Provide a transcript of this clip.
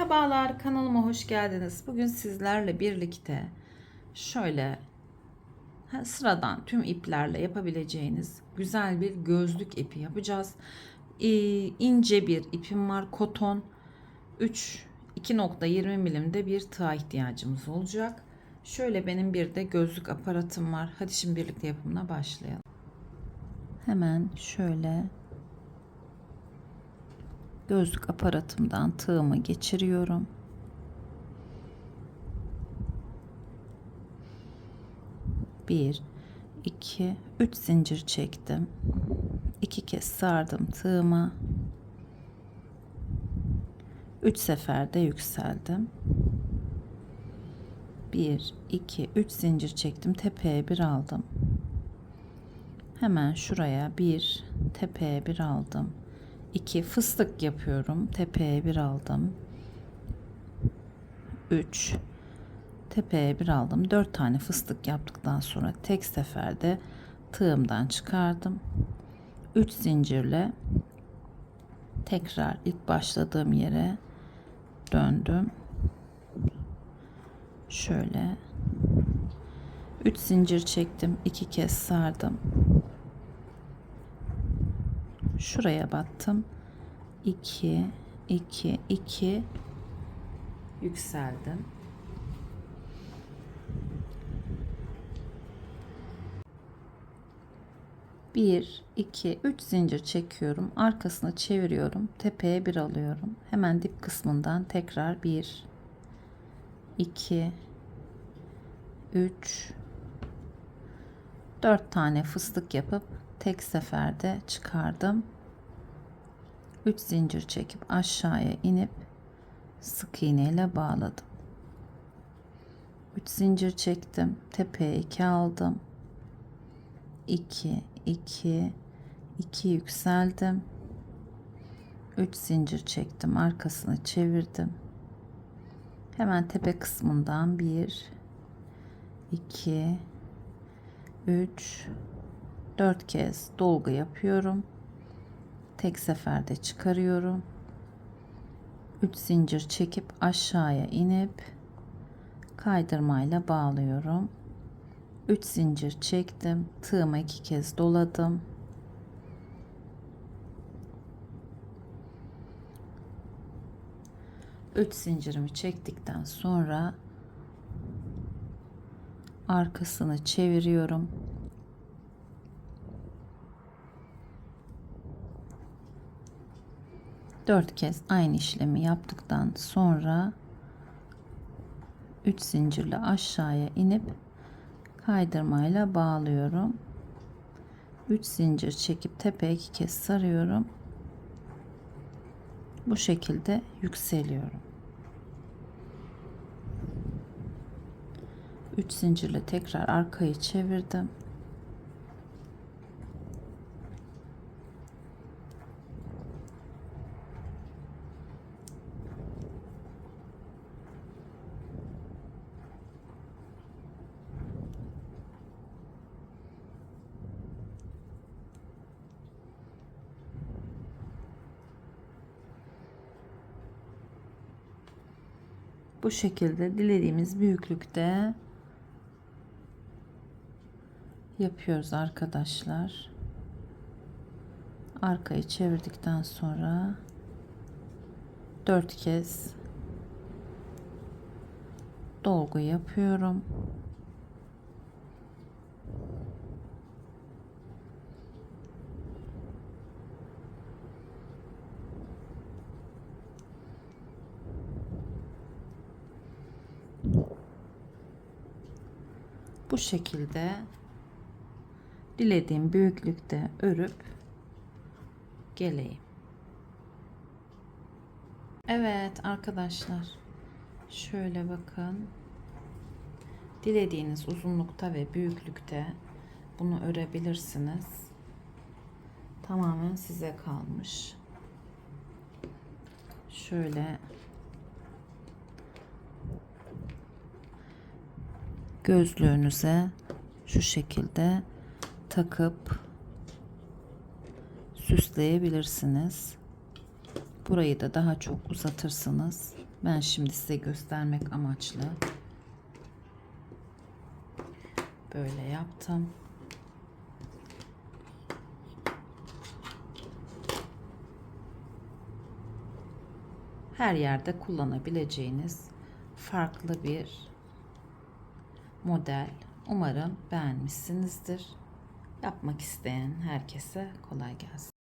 Merhabalar kanalıma hoş geldiniz. Bugün sizlerle birlikte şöyle sıradan tüm iplerle yapabileceğiniz güzel bir gözlük ipi yapacağız. Ee, ince bir ipim var koton 3 2.20 milimde bir tığ ihtiyacımız olacak. Şöyle benim bir de gözlük aparatım var. Hadi şimdi birlikte yapımına başlayalım. Hemen şöyle gözlük aparatımdan tığımı geçiriyorum. Bir, iki, üç zincir çektim. İki kez sardım tığıma. Üç seferde yükseldim. Bir, iki, üç zincir çektim. Tepeye bir aldım. Hemen şuraya bir, tepeye bir aldım. 2 fıstık yapıyorum. Tepeye bir aldım. 3 tepeye bir aldım. 4 tane fıstık yaptıktan sonra tek seferde tığımdan çıkardım. 3 zincirle tekrar ilk başladığım yere döndüm. Şöyle 3 zincir çektim. 2 kez sardım şuraya battım 2 2 2 yükseldim bir, iki, üç zincir çekiyorum. Arkasını çeviriyorum. Tepeye bir alıyorum. Hemen dip kısmından tekrar bir, iki, üç, dört tane fıstık yapıp tek seferde çıkardım. 3 zincir çekip aşağıya inip sık iğne ile bağladım. 3 zincir çektim. Tepeye 2 aldım. 2 2 2 yükseldim. 3 zincir çektim. Arkasını çevirdim. Hemen tepe kısmından 1 2 3 4 kez dolgu yapıyorum. Tek seferde çıkarıyorum. 3 zincir çekip aşağıya inip kaydırmayla bağlıyorum. 3 zincir çektim. Tığıma 2 kez doladım. Üç zincirimi çektikten sonra arkasını çeviriyorum. 4 kez aynı işlemi yaptıktan sonra 3 zincirle aşağıya inip kaydırmayla bağlıyorum. 3 zincir çekip tepeye 2 kez sarıyorum. Bu şekilde yükseliyorum. 3 zincirle tekrar arkayı çevirdim. bu şekilde dilediğimiz büyüklükte yapıyoruz arkadaşlar. Arkayı çevirdikten sonra dört kez dolgu yapıyorum. bu şekilde dilediğim büyüklükte örüp geleyim. Evet arkadaşlar şöyle bakın dilediğiniz uzunlukta ve büyüklükte bunu örebilirsiniz. Tamamen size kalmış. Şöyle gözlüğünüze şu şekilde takıp süsleyebilirsiniz. Burayı da daha çok uzatırsınız. Ben şimdi size göstermek amaçlı böyle yaptım. Her yerde kullanabileceğiniz farklı bir model. Umarım beğenmişsinizdir. Yapmak isteyen herkese kolay gelsin.